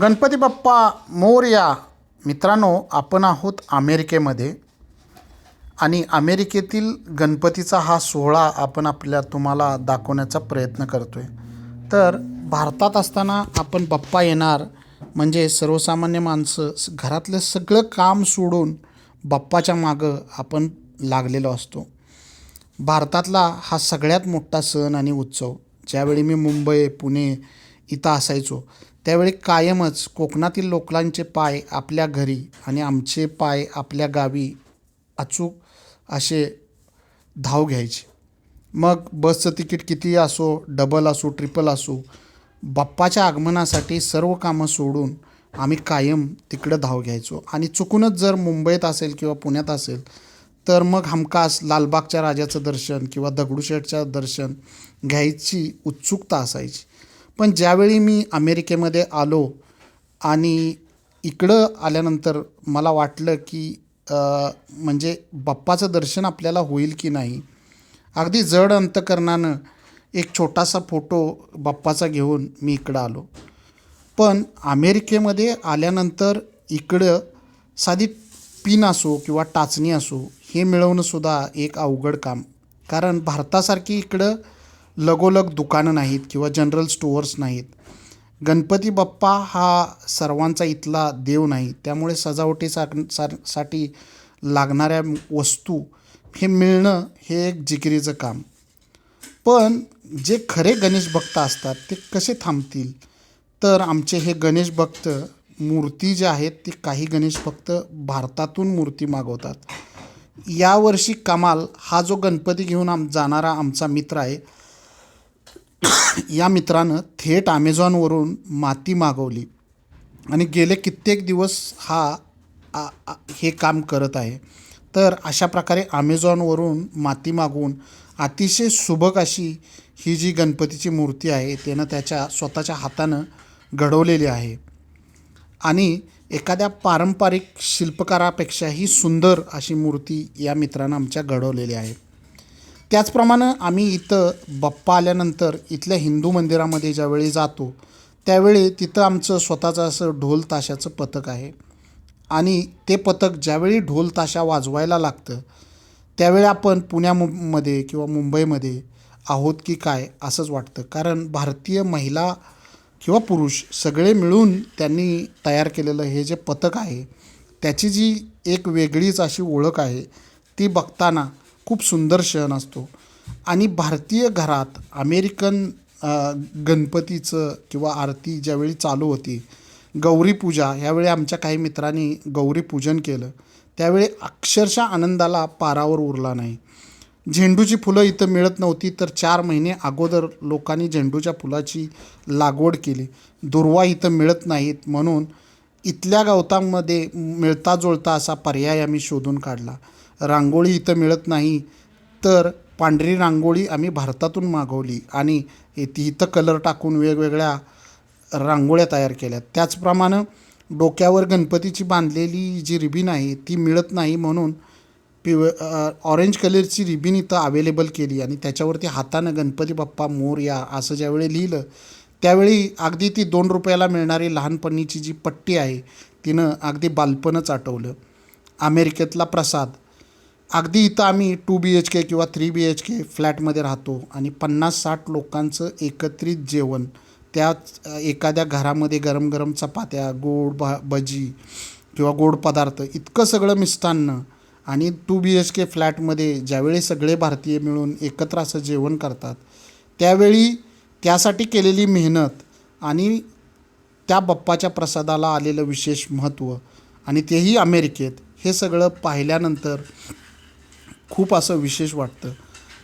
गणपती बाप्पा मोर्या. मित्रांनो आपण आहोत अमेरिकेमध्ये. आणि अमेरिकेतील गणपतीचा हा सोहळा आपण आपल्या तुम्हाला दाखवण्याचा प्रयत्न करतो आहे तर भारतात असताना आपण बाप्पा येणार म्हणजे सर्वसामान्य माणसं घरातलं सगळं काम सोडून बाप्पाच्या मागं आपण लागलेलो असतो. भारतातला हा सगळ्यात मोठा सण आणि उत्सव ज्यावेळी मी मुंबई पुणे इथं असायचो त्यावेळी कायमच कोकणातील लोकांचे पाय आपल्या घरी आणि आमचे पाय आपल्या गावी अचूक असे धाव घ्यायचे. मग बसचं तिकीट किती असो डबल असो ट्रिपल असो बाप्पाच्या आगमनासाठी सर्व कामं सोडून आम्ही कायम तिकडं धाव घ्यायचो. आणि चुकूनच जर मुंबईत असेल किंवा पुण्यात असेल तर मग हमखास लालबागच्या राजाचं दर्शन किंवा दगडूशेठचं दर्शन घ्यायची उत्सुकता असायची. पण ज्यावेळी मी अमेरिकेमध्ये आलो आणि इकडं आल्यानंतर मला वाटलं की म्हणजे बाप्पाचं दर्शन आपल्याला होईल की नाही अगदी जड अंतकरणानं एक छोटासा फोटो बाप्पाचा घेऊन मी इकडं आलो. पण अमेरिकेमध्ये आल्यानंतर इकडं साधी पिन असो किंवा टाचणी असो हे मिळवणंसुद्धा एक अवघड काम. कारण भारतासारखी इकडं लगोलग दुकानं नाहीत किंवा जनरल स्टोअर्स नाहीत. गणपती बाप्पा हा सर्वांचा इथला देव नाही. त्यामुळे सजावटीसा सा साठी लागणाऱ्या वस्तू हे मिळणं हे एक जिकिरीचं काम. पण जे खरे गणेश भक्त असतात ते कसे थांबतील? तर आमचे हे गणेश भक्त मूर्ती जे आहेत ती काही गणेश भक्त भारतातून मूर्ती मागवतात. यावर्षी कमाल हा जो गणपती घेऊन आम जाणारा आमचा मित्र आहे या मित्रानं थेट ॲमेझॉनवरून माती मागवली. आणि गेले कित्येक दिवस हा आ- आ- हे काम करत आहे. तर अशा प्रकारे ॲमेझॉनवरून माती मागवून अतिशय सुबक अशी ही जी गणपतीची मूर्ती आहे त्यानं त्याच्या स्वतःच्या हातानं घडवलेली आहे. आणि एखाद्या पारंपरिक शिल्पकारापेक्षाही सुंदर अशी मूर्ती या मित्रानं आमच्या घडवलेली आहे. त्याचप्रमाणे आम्ही इथं बाप्पा आल्यानंतर इथल्या हिंदू मंदिरामध्ये ज्यावेळी जातो त्यावेळी तिथं आमचं स्वतःचं असं ढोल ताशाचं पथक आहे. आणि ते पथक ज्यावेळी ढोल ताशा वाजवायला लागतं त्यावेळी आपण पुण्यामध्ये किंवा मुंबईमध्ये आहोत की काय असंच वाटतं. कारण भारतीय महिला किंवा पुरुष सगळे मिळून त्यांनी तयार केलेलं हे जे पथक आहे त्याची जी एक वेगळीच अशी ओळख आहे ती बघताना खूप सुंदर क्षण असतो. आणि भारतीय घरात अमेरिकन गणपतीचं किंवा आरती ज्यावेळी चालू होती गौरीपूजा ह्यावेळी आमच्या काही मित्रांनी गौरीपूजन केलं. त्यावेळी अक्षरशः आनंदाला पारावर उरला नाही. झेंडूची फुलं इथं मिळत नव्हती तर चार महिने अगोदर लोकांनी झेंडूच्या फुलाची लागवड केली. दुर्वा इथं मिळत नाहीत म्हणून इथल्या गवतांमध्ये मिळता जुळता असा पर्याय आम्ही शोधून काढला. रांगोळी इथं मिळत नाही. तर पांढरी रांगोळी आम्ही भारतातून मागवली आणि ती इथं कलर टाकून वेगवेगळ्या रांगोळ्या तयार केल्या. त्याचप्रमाणे डोक्यावर गणपतीची बांधलेली जी रिबीन आहे ती मिळत नाही म्हणून पिव ऑरेंज कलरची रिबीन इथं अवेलेबल केली आणि त्याच्यावरती हातानं गणपती बाप्पा मोरया असं ज्यावेळी लिहिलं त्यावेळी अगदी ती दोन रुपयाला मिळणारी लहानपणीची जी पट्टी आहे तिनं अगदी बालपणच आठवलं. अमेरिकेतला प्रसाद अगदी इथं आम्ही टू बी एच के किंवा थ्री बी एच के फ्लॅटमध्ये राहतो आणि पन्नास साठ लोकांचं एकत्रित जेवण त्याच एखाद्या घरामध्ये गरम गरम चपात्या गोड भा भजी किंवा गोड पदार्थ इतकं सगळं मिष्टान्न आणि टू बी एच के फ्लॅटमध्ये ज्यावेळी सगळे भारतीय मिळून एकत्र असं जेवण करतात त्यावेळी त्यासाठी केलेली मेहनत आणि त्या बाप्पाच्या प्रसादाला आलेलं विशेष महत्त्व आणि तेही अमेरिकेत हे सगळं पाहिल्यानंतर खूप असं विशेष वाटतं.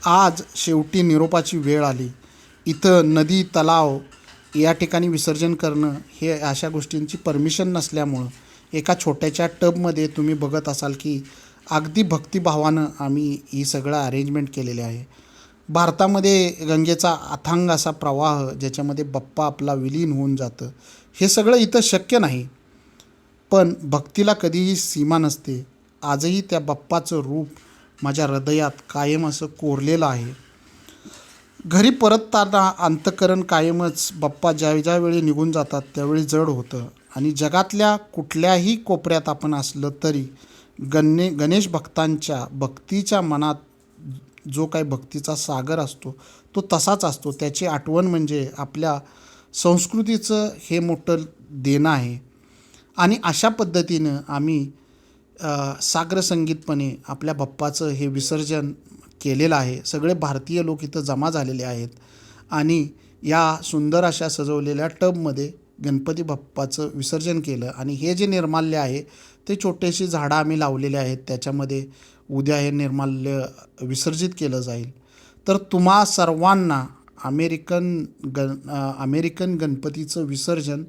आज शेवटी निरोपाची वेळ आली. इथं नदी तलाव या ठिकाणी विसर्जन करणं हे अशा गोष्टींची परमिशन नसल्यामुळं एका छोट्याच्या टबमध्ये तुम्ही बघत असाल की अगदी भक्तिभावानं आम्ही ही सगळं अरेंजमेंट केलेले आहे. भारतामध्ये गंगेचा अथांग असा प्रवाह ज्याच्यामध्ये बाप्पा आपला विलीन होऊन जातं हे सगळं इथं शक्य नाही. पण भक्तीला कधीही सीमा नसते. आजही त्या बाप्पाचं रूप माझ्या हृदयात कायम असं कोरलेलं आहे. घरी परतताना अंतकरण कायमच. बाप्पा ज्या ज्यावेळी निघून जातात त्यावेळी जड होतं. आणि जगातल्या कुठल्याही कोपऱ्यात आपण असलं तरी गणे गणेश भक्तांच्या भक्तीच्या मनात जो काही भक्तीचा सागर असतो तो तसाच असतो. त्याची आठवण म्हणजे आपल्या संस्कृतीचं हे मोठं देणं आहे. आणि अशा पद्धतीनं आम्ही साग्रसंगीतपणे आपल्या बाप्पाचं हे विसर्जन केलेलं आहे. सगळे भारतीय लोक इथं जमा झालेले आहेत आणि या सुंदर अशा सजवलेल्या टबमध्ये गणपती बाप्पाचं विसर्जन केलं आणि हे जे निर्माल्य आहे ते छोटेशी झाडं आम्ही लावलेले आहेत. त्याच्यामध्ये उद्या हे निर्माल्य विसर्जित केलं जाईल. तर तुम्हा सर्वांना अमेरिकन गण अमेरिकन गणपतीचं विसर्जन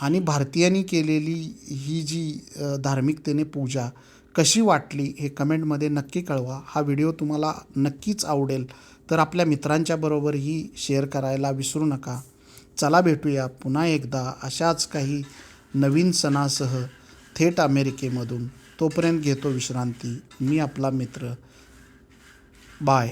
आणि भारतीयांनी केलेली ही जी धार्मिकतेने पूजा कशी वाटली हे कमेंटमध्ये नक्की कळवा. हा व्हिडिओ तुम्हाला नक्कीच आवडेल. तर आपल्या मित्रांच्या बरोबरही शेअर करायला विसरू नका. चला भेटूया पुन्हा एकदा अशाच काही नवीन सणासह थेट अमेरिकेमधून. तोपर्यंत घेतो विश्रांती. मी आपला मित्र. बाय.